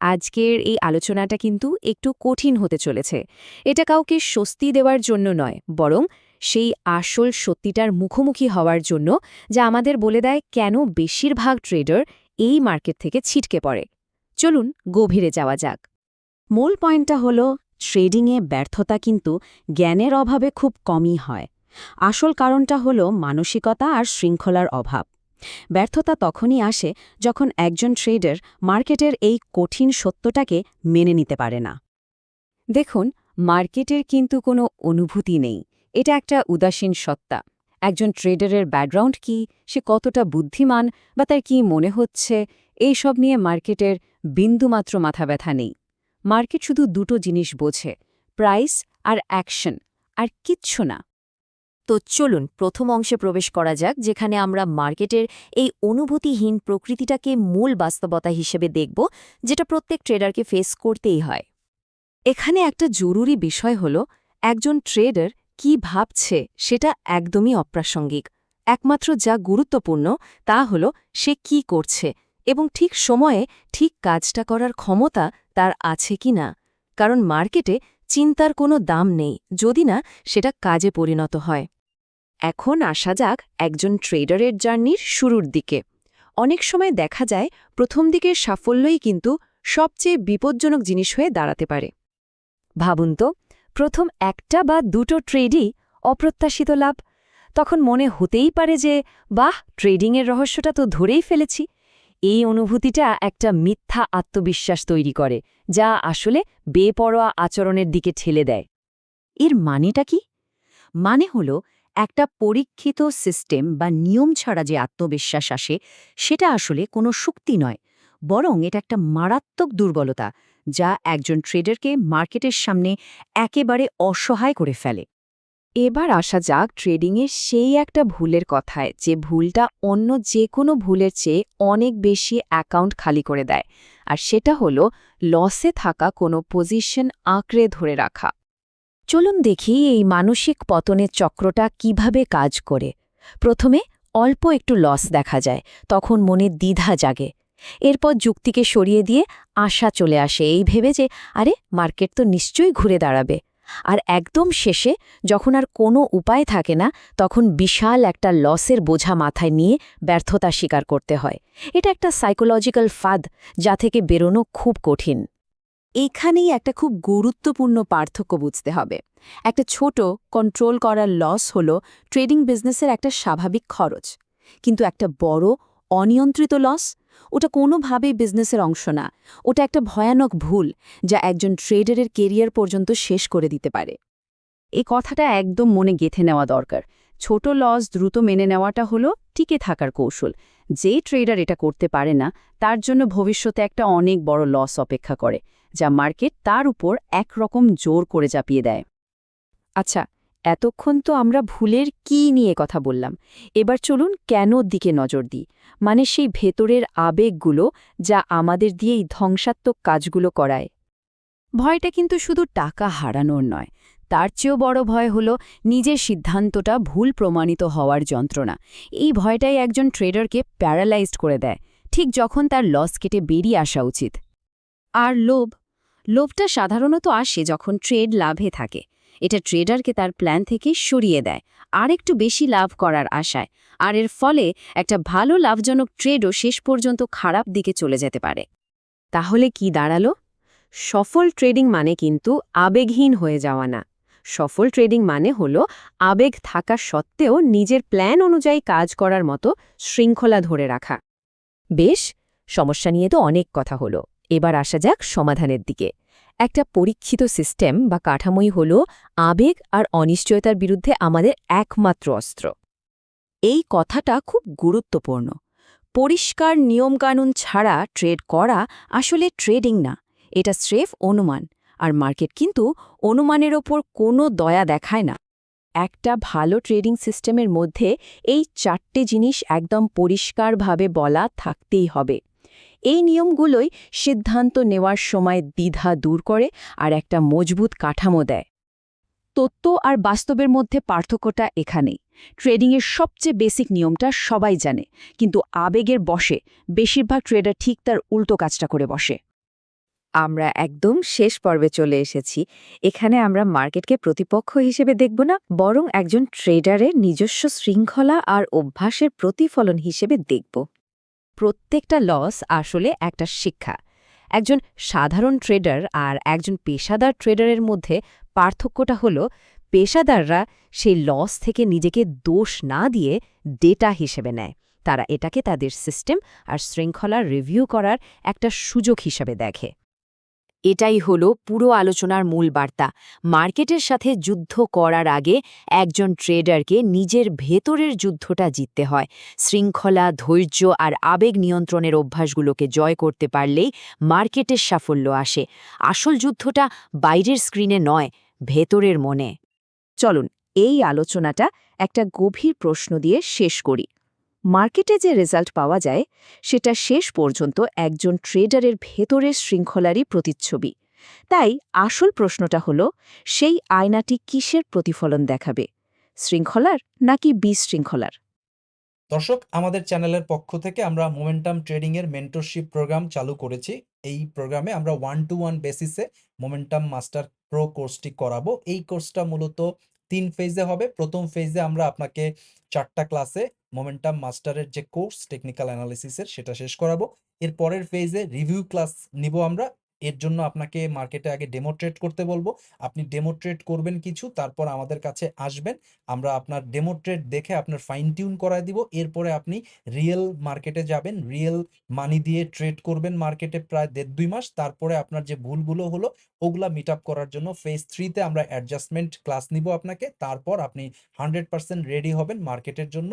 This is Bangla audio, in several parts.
আজকের এই আলোচনাটা কিন্তু একটু কঠিন হতে চলেছে। এটা কাউকে স্বস্তি দেওয়ার জন্য নয়, বরং সেই আসল সত্যিটার মুখোমুখি হওয়ার জন্য যা আমাদের বলে দেয় কেন বেশিরভাগ ট্রেডার এই মার্কেট থেকে ছিটকে পড়ে। চলুন গভীরে যাওয়া যাক। মূল পয়েন্টটা হলো, ট্রেডিংয়ে ব্যর্থতা কিন্তু জ্ঞানের অভাবে খুব কমই হয়। আসল কারণটা হলো মানসিকতা আর শৃঙ্খলার অভাব। ব্যর্থতা তখনই আসে যখন একজন ট্রেডার মার্কেটের এই কঠিন সত্যটাকে মেনে নিতে পারে না। দেখুন মার্কেটের কিন্তু কোনো অনুভূতি নেই। এটা একটা উদাসীন সত্তা। একজন ট্রেডারের ব্যাকগ্রাউন্ড কি, সে কতটা বুদ্ধিমান বা তার কি মনে হচ্ছে, এই সব নিয়ে মার্কেটের বিন্দুমাত্র মাথা ব্যথা নেই। মার্কেট শুধু দুটো জিনিস বোঝে প্রাইস আর অ্যাকশন আর কিচ্ছু না। তো চলুন প্রথম অংশে প্রবেশ করা যাক, যেখানে আমরা মার্কেটের এই অনুভূতিহীন প্রকৃতিটাকে মূল বাস্তবতা হিসেবে দেখব, যেটা প্রত্যেক ট্রেডারকে ফেস করতেই হয়। এখানে একটা জরুরি বিষয় হল, একজন ট্রেডার কি ভাবছে সেটা একদমই অপ্রাসঙ্গিক। একমাত্র যা গুরুত্বপূর্ণ, তা হল সে কি করছে এবং ঠিক সময়ে ঠিক কাজটা করার ক্ষমতা তার আছে কি না। কারণ মার্কেটে চিন্তার কোনো দাম নেই, যদি না সেটা কাজে পরিণত হয়। এখন আসা যাক একজন ট্রেডারের জার্নির শুরুর দিকে। অনেক সময় দেখা যায় প্রথম দিকের সাফল্যই কিন্তু সবচেয়ে বিপজ্জনক জিনিস হয়ে দাঁড়াতে পারে। ভাবুন তো, প্রথম একটা বা দুটো ট্রেডই অপ্রত্যাশিত লাভ। তখন মনে হতেই পারে যে, বাহ, ট্রেডিংয়ের রহস্যটা তো ধরেই ফেলেছি। এই অনুভূতিটা একটা মিথ্যা আত্মবিশ্বাস তৈরি করে, যা আসলে বেপরোয়া আচরণের দিকে ঠেলে দেয়। এর মানেটা কি? মানে হল একটা পরীক্ষিত সিস্টেম বা নিয়ম ছাড়া যে আত্মবিশ্বাস আসে, সেটা আসলে কোনো শক্তি নয়, বরং এটা একটা মারাত্মক দুর্বলতা যা একজন ট্রেডারকে মার্কেটের সামনে একেবারে অসহায় করে ফেলে। এবার আসা যাক ট্রেডিংয়ের সেই একটা ভুলের কথায়, যে ভুলটা অন্য যে কোনো ভুলের চেয়ে অনেক বেশি অ্যাকাউন্ট খালি করে দেয়, আর সেটা হলো লসে থাকা কোনো পজিশন আঁকড়ে ধরে রাখা। চলুন দেখি এই মানসিক পতনের চক্রটা কীভাবে কাজ করে। প্রথমে অল্প একটু লস দেখা যায়, তখন মনে দ্বিধা জাগে। এরপর যুক্তিকে সরিয়ে দিয়ে আশা চলে আসে। এই ভেবে যে, আরে, মার্কেট তো নিশ্চয়ই ঘুরে দাঁড়াবে। আর একদম শেষে যখন আর কোনো উপায় থাকে না, তখন বিশাল একটা লসের বোঝা মাথায় নিয়ে ব্যর্থতা স্বীকার করতে হয়। এটা একটা সাইকোলজিক্যাল ফাদ, যা থেকে বেরোনো খুব কঠিন। এখানেই একটা খুব গুরুত্বপূর্ণ পার্থক্য বুঝতে হবে। একটা ছোট কন্ট্রোল করার লস হল ট্রেডিং বিজনেসের একটা স্বাভাবিক খরচ। কিন্তু একটা বড় অনিয়ন্ত্রিত লস ওটা কোনোভাবেই বিজনেসের অংশ না। ওটা একটা ভয়ানক ভুল যা একজন ট্রেডারের কেরিয়ার পর্যন্ত শেষ করে দিতে পারে। এই কথাটা একদম মনে গেথে নেওয়া দরকার। ছোট লস দ্রুত মেনে নেওয়াটা হলো টিকে থাকার কৌশল। যে ট্রেডার এটা করতে পারে না, তার জন্য ভবিষ্যতে একটা অনেক বড় লস অপেক্ষা করে। যা মার্কেট তার উপর একরকম জোর করে চাপিয়ে দেয়। আচ্ছা এতক্ষণ তো আমরা ভুলের কি নিয়ে কথা বললাম। এবার চলুন কেন দিকে নজর দিই মানে সেই ভেতরের আবেগগুলো যা আমাদের দিয়েই ধ্বংসাত্মক কাজগুলো করায়। ভয়টা কিন্তু শুধু টাকা হারানোর নয়, তার চেয়েও বড় ভয় হল নিজের সিদ্ধান্তটা ভুল প্রমাণিত হওয়ার যন্ত্রণা। এই ভয়টাই একজন ট্রেডারকে প্যারালাইজড করে দেয়, ঠিক যখন তার লস কেটে বেরিয়ে আসা উচিত। আর লোভ? লোভটা সাধারণত আসে যখন ট্রেড লাভে থাকে। এটা ট্রেডারকে তার প্ল্যান থেকে সরিয়ে দেয় আর একটু বেশি লাভ করার আশায়। আর এর ফলে একটা ভালো লাভজনক ট্রেডও শেষ পর্যন্ত খারাপ দিকে চলে যেতে পারে। তাহলে কি দাঁড়াল? সফল ট্রেডিং মানে কিন্তু আবেগহীন হয়ে যাওয়া না। সফল ট্রেডিং মানে হল আবেগ থাকা সত্ত্বেও নিজের প্ল্যান অনুযায়ী কাজ করার মতো শৃঙ্খলা ধরে রাখা। বেশ, সমস্যা নিয়ে তো অনেক কথা হলো। এবার আসা যাক সমাধানের দিকে। একটা পরীক্ষিত সিস্টেম বা কাঠামোই হল আবেগ আর অনিশ্চয়তার বিরুদ্ধে আমাদের একমাত্র অস্ত্র। এই কথাটা খুব গুরুত্বপূর্ণ। পরিষ্কার নিয়মকানুন ছাড়া ট্রেড করা আসলে ট্রেডিং না, এটা স্রেফ অনুমান, আর মার্কেট কিন্তু অনুমানের ওপর কোনো দয়া দেখায় না। একটা ভালো ট্রেডিং সিস্টেমের মধ্যে এই চারটে জিনিস একদম পরিষ্কারভাবে বলা থাকতেই হবে। এই নিয়মগুলোই সিদ্ধান্ত নেওয়ার সময় দ্বিধা দূর করে আর একটা মজবুত কাঠামো দেয়। তত্ত্ব আর বাস্তবের মধ্যে পার্থক্যটা এখানেই। ট্রেডিংয়ের সবচেয়ে বেসিক নিয়মটা সবাই জানে, কিন্তু আবেগের বসে বেশিরভাগ ট্রেডার ঠিক তার উল্টো কাজটা করে বসে। আমরা একদম শেষ পর্বে চলে এসেছি। এখানে আমরা মার্কেটকে প্রতিপক্ষ হিসেবে দেখব না, বরং একজন ট্রেডারের নিজস্ব শৃঙ্খলা আর অভ্যাসের প্রতিফলন হিসেবে দেখব। প্রত্যেকটা লস আসলে একটা শিক্ষা। একজন সাধারণ ট্রেডার আর একজন পেশাদার ট্রেডারের মধ্যে পার্থক্যটা হলো, পেশাদাররা সেই লস থেকে নিজেকে দোষ না দিয়ে ডেটা হিসেবে নেয়। তারা এটাকে তাদের সিস্টেম আর শৃঙ্খলা রিভিউ করার একটা সুযোগ হিসেবে দেখে। এটাই হলো পুরো আলোচনার মূল বার্তা। মার্কেটের সাথে যুদ্ধ করার আগে একজন ট্রেডারকে নিজের ভেতরের যুদ্ধটা জিততে হয়। শৃঙ্খলা, ধৈর্য আর আবেগ নিয়ন্ত্রণের অভ্যাসগুলোকে জয় করতে পারলেই মার্কেটের সাফল্য আসে। আসল যুদ্ধটা বাইরের স্ক্রিনে নয়, ভেতরের মনে। চলুন, এই আলোচনাটা একটা গভীর প্রশ্ন দিয়ে শেষ করি। মার্কেটে যে রেজাল্ট পাওয়া যায়, সেটা শেষ পর্যন্ত একজন ট্রেডারের ভেতরের শৃঙ্খলারই প্রতিচ্ছবি। তাই আসল প্রশ্নটা হলো, সেই আয়নাটি কিসের প্রতিফলন দেখাবে? শৃঙ্খলার নাকি বিশৃঙ্খলার? দর্শক, আমাদের চ্যানেলের পক্ষ থেকে আমরা মোমেন্টাম ট্রেডিং এর মেন্টরশিপ প্রোগ্রাম চালু করেছি। এই প্রোগ্রামে আমরা ওয়ান টু ওয়ান বেসিসে মোমেন্টাম মাস্টার প্রো কোর্সটি করাবো। এই কোর্সটা মূলত তিন ফেজে হবে। প্রথম ফেজে আমরা আপনাকে চারটা ক্লাসে মোমেন্টাম মাস্টারের যে কোর্স টেকনিক্যাল অ্যানালিসিসের সেটা শেষ করাবো। এর পরের ফেজে রিভিউ ক্লাস নিব আমরা। এর জন্য আপনাকে মার্কেটে আগে ডেমো ট্রেড করতে বলব। আপনি ডেমো ট্রেড করবেন কিছু, তারপর আমাদের কাছে আসবেন। আমরা আপনার ডেমো ট্রেড দেখে আপনার ফাইন টিউন করায় দিব। এরপরে আপনি রিয়েল মার্কেটে যাবেন। রিয়েল মানি দিয়ে ট্রেড করবেন মার্কেটে প্রায় দেড় দুই মাস। তারপরে আপনার যে ভুলগুলো হলো, ওগুলা মিট আপ করার জন্য ফেজ থ্রিতে আমরা অ্যাডজাস্টমেন্ট ক্লাস নিব আপনাকে। তারপর আপনি হান্ড্রেড পার্সেন্ট রেডি হবেন মার্কেটের জন্য।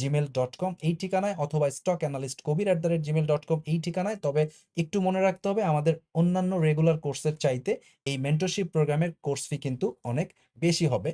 Gmail dot com এই ঠিকানায়, অথবা stock analyst Kabir at the rate Gmail dot com এই ঠিকানায়। তবে একটু মনে রাখতে হবে, আমাদের অন্যান্য রেগুলার কোর্সের চাইতে এই মেন্টরশিপ প্রোগ্রামের কোর্স ফি কিন্তু অনেক বেশি হবে।